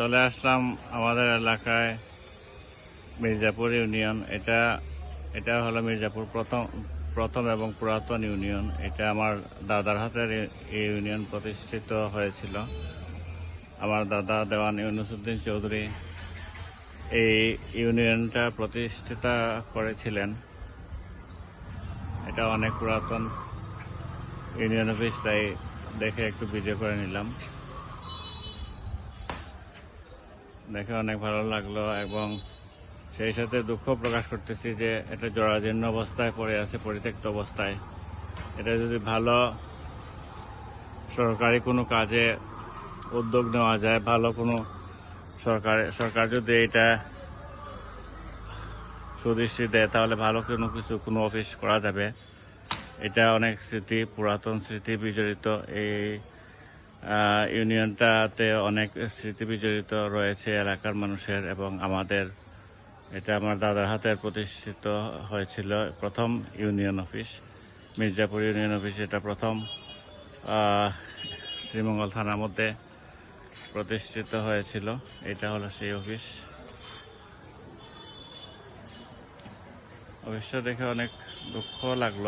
চলে আসলাম আমাদের এলাকায় মির্জাপুর ইউনিয়ন। এটা এটা হলো মির্জাপুর প্রথম প্রথম এবং পুরাতন ইউনিয়ন। এটা আমার দাদার হাতের এই- ইউনিয়ন প্রতিষ্ঠিত হয়েছিল। আমার দাদা দেওয়ান ইউনুসুদ্দিন চৌধুরী এই ইউনিয়নটা প্রতিষ্ঠিত করেছিলেন। এটা অনেক পুরাতন ইউনিয়ন অফিস, তাই দেখে একটু ভিডিও করে নিলাম। দেখে অনেক ভালো লাগল এবং সেই সাথে দুঃখ প্রকাশ করতেছি যে এটা জরাজীর্ণ অবস্থায় পড়ে আছে, পরিত্যক্ত অবস্থায়। এটা যদি ভালো সরকারি কোনো কাজে উদ্যোগ নেওয়া যায়, ভালো কোনো সরকার সরকার যদি এটা সুদৃষ্টি দেয়, তাহলে ভালো কোনো কিছু, কোনো অফিস করা যাবে। এটা অনেক স্মৃতি, পুরাতন স্মৃতি বিজড়িত এই ইউনিয়নটাতে অনেক স্মৃতি বিজড়িত রয়েছে এলাকার মানুষের এবং আমাদের। এটা আমার দাদার হাতে প্রতিষ্ঠিত হয়েছিল প্রথম union office, Mirzapur union office, এটা প্রথম শ্রীমঙ্গল থানার মধ্যে প্রতিষ্ঠিত হয়েছিল। এটা হলো সেই অফিস। অফিসটা দেখে অনেক দুঃখ লাগল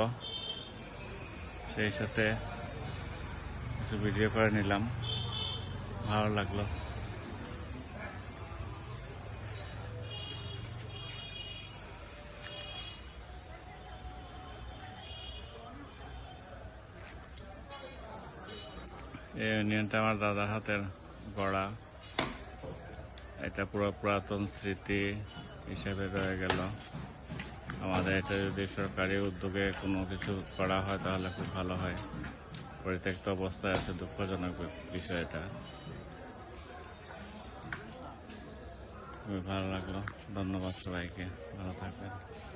সেই সাথে। কিছু ভিডিও করে নিলাম। ভালো লাগল। এই ইউনিয়নটা আমার দাদার হাতের গড়া। এটা পুরো পুরাতন স্মৃতি হিসেবে রয়ে গেল। আমাদের এটা যদি সরকারি উদ্যোগে কোনো কিছু করা হয়, তাহলে খুব ভালো হয়। পরিত্যক্ত অবস্থায় আছে দুঃখজনক বিষয় এটা খুবই ভালো লাগল। ধন্যবাদ সবাইকে। ভালো থাকবেন।